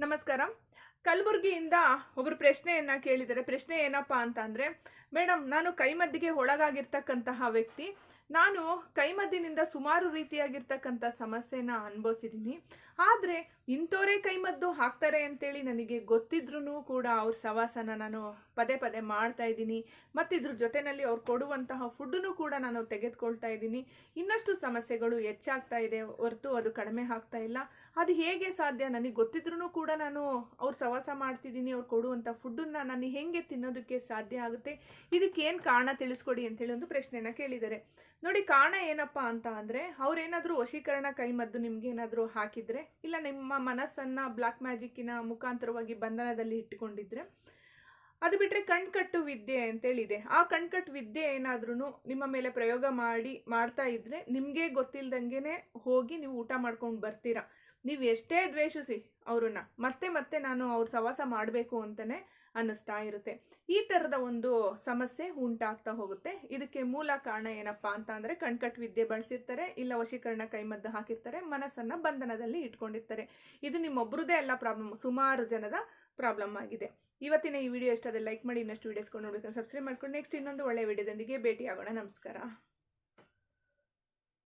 ನಮಸ್ಕಾರ. ಕಲಬುರಗಿಯಿಂದ ಒಬ್ಬರು ಪ್ರಶ್ನೆಯನ್ನ ಕೇಳಿದ್ದಾರೆ. ಪ್ರಶ್ನೆ ಏನಪ್ಪ ಅಂತ ಅಂದ್ರೆ ಮೇಡಮ್ ನಾನು ಕೈಮದ್ದಿಗೆ ಒಳಗಾಗಿರ್ತಕ್ಕಂತಹ ವ್ಯಕ್ತಿ. ನಾನು ಕೈಮದ್ದಿನಿಂದ ಸುಮಾರು ರೀತಿಯಾಗಿರ್ತಕ್ಕಂಥ ಸಮಸ್ಯೆನ ಅನುಭವಿಸಿದ್ದೀನಿ. ಆದರೆ ಇಂಥವರೇ ಕೈಮದ್ದು ಹಾಕ್ತಾರೆ ಅಂತೇಳಿ ನನಗೆ ಗೊತ್ತಿದ್ರೂ ಕೂಡ ಅವ್ರ ಸವಾಸನ ನಾನು ಪದೇ ಪದೇ ಮಾಡ್ತಾ ಇದ್ದೀನಿ. ಮತ್ತು ಇದ್ರ ಜೊತೆಯಲ್ಲಿ ಅವ್ರು ಕೊಡುವಂತಹ ಫುಡ್ಡನ್ನು ಕೂಡ ನಾನು ತೆಗೆದುಕೊಳ್ತಾ ಇದ್ದೀನಿ. ಇನ್ನಷ್ಟು ಸಮಸ್ಯೆಗಳು ಹೆಚ್ಚಾಗ್ತಾ ಇದೆ, ಹೊರತು ಅದು ಕಡಿಮೆ ಆಗ್ತಾ ಇಲ್ಲ. ಅದು ಹೇಗೆ ಸಾಧ್ಯ ನನಗೆ ಗೊತ್ತಿದ್ರೂ ಕೂಡ ನಾನು ಅವ್ರ ಸವಾಸ ಮಾಡ್ತಿದ್ದೀನಿ, ಅವ್ರು ಕೊಡುವಂಥ ಫುಡ್ಡನ್ನು ನಾನು ಹೇಗೆ ತಿನ್ನೋದಕ್ಕೆ ಸಾಧ್ಯ ಆಗುತ್ತೆ, ಇದಕ್ಕೇನು ಕಾರಣ ತಿಳಿಸ್ಕೊಡಿ ಅಂತೇಳಿ ಒಂದು ಪ್ರಶ್ನೆಯನ್ನು ಕೇಳಿದ್ದಾರೆ. ನೋಡಿ ಕಾರಣ ಏನಪ್ಪ ಅಂತ ಅಂದರೆ ಅವ್ರೇನಾದರೂ ವಶೀಕರಣ ಕೈಮದ್ದು ನಿಮ್ಗೆ ಏನಾದರೂ ಹಾಕಿದ್ರೆ, ಇಲ್ಲ ನಿಮ್ಮ ಮನಸ್ಸನ್ನು ಬ್ಲ್ಯಾಕ್ ಮ್ಯಾಜಿಕ್ಕಿನ ಮುಖಾಂತರವಾಗಿ ಬಂಧನದಲ್ಲಿ ಇಟ್ಟುಕೊಂಡಿದ್ರೆ, ಅದು ಬಿಟ್ಟರೆ ಕಣ್ಕಟ್ಟು ವಿದ್ಯೆ ಅಂತೇಳಿದೆ. ಆ ಕಣ್ಕಟ್ಟು ವಿದ್ಯೆ ಏನಾದ್ರೂ ನಿಮ್ಮ ಮೇಲೆ ಪ್ರಯೋಗ ಮಾಡಿ, ಮಾಡ್ತಾ ಇದ್ರೆ ನಿಮಗೆ ಗೊತ್ತಿಲ್ದಂಗೆ ಹೋಗಿ ನೀವು ಊಟ ಮಾಡ್ಕೊಂಡು ಬರ್ತೀರಾ. ನೀವು ಎಷ್ಟೇ ದ್ವೇಷಿಸಿ ಅವ್ರನ್ನ, ಮತ್ತೆ ಮತ್ತೆ ನಾನು ಅವ್ರ ಸವಾಸ ಮಾಡಬೇಕು ಅಂತಲೇ ಅನ್ನಿಸ್ತಾ ಇರುತ್ತೆ. ಈ ಥರದ ಒಂದು ಸಮಸ್ಯೆ ಉಂಟಾಗ್ತಾ ಹೋಗುತ್ತೆ. ಇದಕ್ಕೆ ಮೂಲ ಕಾರಣ ಏನಪ್ಪ ಅಂತ ಅಂದರೆ ಕಣ್ಕಟ್ ವಿದ್ಯೆ ಬಳಸಿರ್ತಾರೆ ಇಲ್ಲ ವಶೀಕರಣ ಕೈಮದ್ದು ಹಾಕಿರ್ತಾರೆ, ಮನಸ್ಸನ್ನು ಬಂಧನದಲ್ಲಿ ಇಟ್ಕೊಂಡಿರ್ತಾರೆ. ಇದು ನಿಮ್ಮೊಬ್ಬರದೇ ಅಲ್ಲ ಪ್ರಾಬ್ಲಮ್, ಸುಮಾರು ಜನದ ಪ್ರಾಬ್ಲಮ್ ಆಗಿದೆ. ಇವತ್ತಿನ ಈ ವಿಡಿಯೋ ಇಷ್ಟ ಲೈಕ್ ಮಾಡಿ, ಇನ್ನಷ್ಟು ವಿಡಿಯೋಸ್ಕೊಂಡು ನೋಡ್ಬೇಕು ಸಬ್ಸ್ಕ್ರೈಬ್ ಮಾಡ್ಕೊಂಡು ನೆಕ್ಸ್ಟ್ ಇನ್ನೊಂದು ಒಳ್ಳೆ ವಿಡಿಯೋದೊಂದಿಗೆ ಭೇಟಿ ಆಗೋಣ ನಮಸ್ಕಾರ.